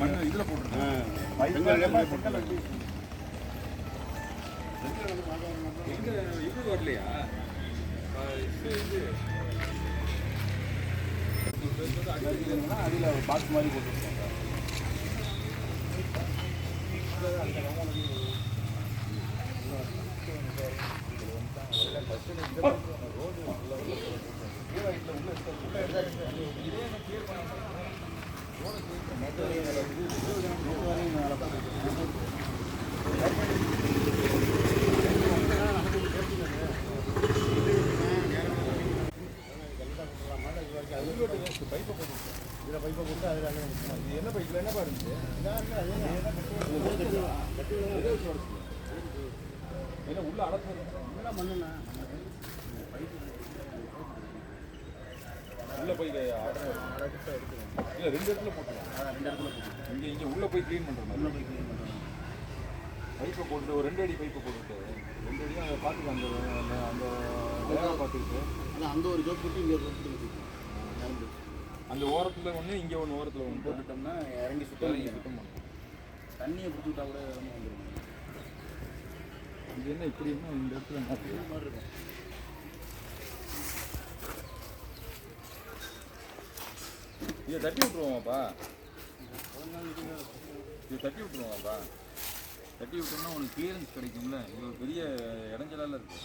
மண் இதில் போட்டுருக்கேன் எங்க இது வரலையா அதில் பாக்ஸ் மாதிரி போட்டுருக்கோம் இதில் பைப்பை கொடுத்து அதில் இது என்ன பைப்பில் என்னப்பா இருந்துச்சு ஏன்னா உள்ள அடப்பு என்ன மண்ணுண்ணா உள்ள போய் இல்லை ரெண்டு இடத்துல போட்டுருவாங்க ரெண்டு இடத்துல போட்டு இங்கே இங்கே உள்ள போய் க்ளீன் பண்ணுற மாதிரி. உள்ள போய் க்ளீன் பண்ணுறோம் பைப்பை போட்டு ஒரு ரெண்டு அடி பைப்பை போட்டுட்டு ரெண்டு அடியும் அதை பார்த்துக்க அந்த அந்த அந்த லேவை பார்த்துக்கிட்டு. ஆனால் அங்கே ஒரு ஜோப் போட்டு இங்கே நரம்பு அந்த ஓரத்தில் ஒன்று இங்கே ஒன்று ஓரத்தில் ஒன்று போட்டு போட்டுட்டோம்னா இறங்கி சுத்தம் பண்ணிக்கலாம். சுத்தம் பண்ணணும் தண்ணியை பிடிச்சி விட்டா கூட வந்துடும் இது என்ன இப்படி என்ன இந்த இடத்துல மாதிரி இருக்கும்? இதை தட்டி விட்ருவோமாப்பா இதை தட்டி விட்ருவோமாப்பா தட்டி விட்டோம்னா உனக்கு கிளியரன்ஸ் கிடைக்கும்ல. இது ஒரு பெரிய இடைஞ்சலால இருக்கு.